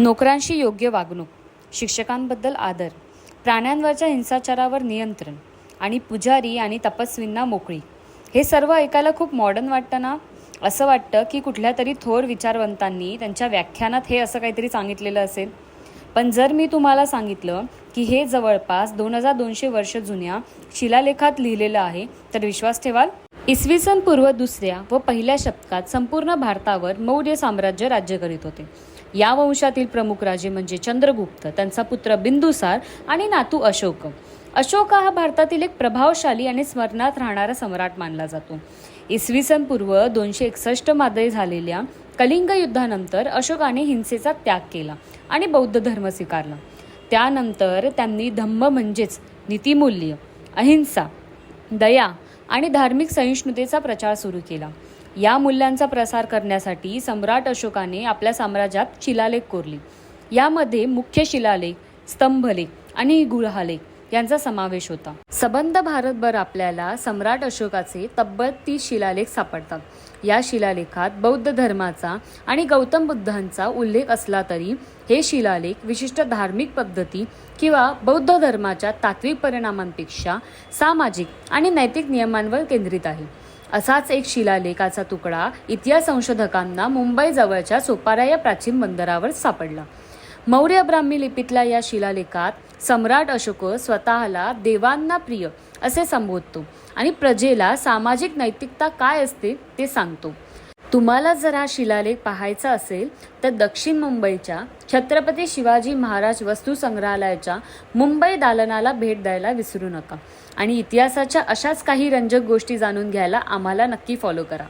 नोकरांशी योग्य वागणूक शिक्षकांबद्दल आदर प्राण्यांवरच्या हिंसाचारावर नियंत्रण आणि पुजारी आणि तपस्वींना मोकळी. हे सर्व ऐकायला खूप मॉडर्न वाटतं ना? असं वाटतं की कुठल्या तरी थोर विचारवंतांनी त्यांच्या व्याख्यानात हे असं काहीतरी सांगितलेलं असेल. पण जर मी तुम्हाला सांगितलं की हे जवळपास दोन हजार दोनशे वर्ष जुन्या शिलालेखात लिहिलेलं आहे तर विश्वास ठेवाल? इसवी सन पूर्व दुसऱ्या व पहिल्या शतकात संपूर्ण भारतावर मौर्य साम्राज्य राज्य करीत होते. या वंशातील प्रमुख राजे म्हणजे चंद्रगुप्त त्यांचा पुत्र बिंदुसार आणि नातू अशोक. अशोक हा भारतातील एक प्रभावशाली आणि स्मरणात राहणारा सम्राट मानला जातो. इसवी सन पूर्व दोनशे एकसष्टमध्ये झालेल्या कलिंग युद्धानंतर अशोकाने हिंसेचा त्याग केला आणि बौद्ध धर्म स्वीकारला. त्यानंतर त्यांनी धम्म म्हणजेच नीतिमूल्य अहिंसा दया आणि धार्मिक सहिष्णुतेचा प्रचार सुरू केला. या मूल्यांचा प्रसार करण्यासाठी सम्राट अशोकाने आपल्या साम्राज्यात शिलालेख कोरले. यामध्ये मुख्य शिलालेख स्तंभलेख आणि गुळहालेख यांचा समावेश होता. सबंध भारतभर आपल्याला सम्राट अशोकाचे तब्बल तीस शिलालेख सापडतात. या शिलालेखात बौद्ध धर्माचा आणि गौतम बुद्धांचा उल्लेख असला तरी हे शिलालेख विशिष्ट धार्मिक पद्धती किंवा बौद्ध धर्माच्या तात्विक परिणामांपेक्षा सामाजिक आणि नैतिक नियमांवर केंद्रित आहे. असाच एक शिलालेखाचा तुकडा इतिहास संशोधकांना मुंबई जवळच्या सोपारा या प्राचीन बंदरावर सापडला. मौर्य ब्राह्मी लिपीतल्या या शिलालेखात सम्राट अशोक स्वतःला देवांना प्रिय असे संबोधतो आणि प्रजेला सामाजिक नैतिकता काय असते ते सांगतो. तुम्हाला जर हा शिलालेख पाहायचा असेल तर दक्षिण मुंबईच्या छत्रपती शिवाजी महाराज वस्तू संग्रहालयाच्या मुंबई दालनाला भेट द्यायला विसरू नका. आणि इतिहासाच्या अशाच काही रंजक गोष्टी जाणून घ्यायला आम्हाला नक्की फॉलो करा.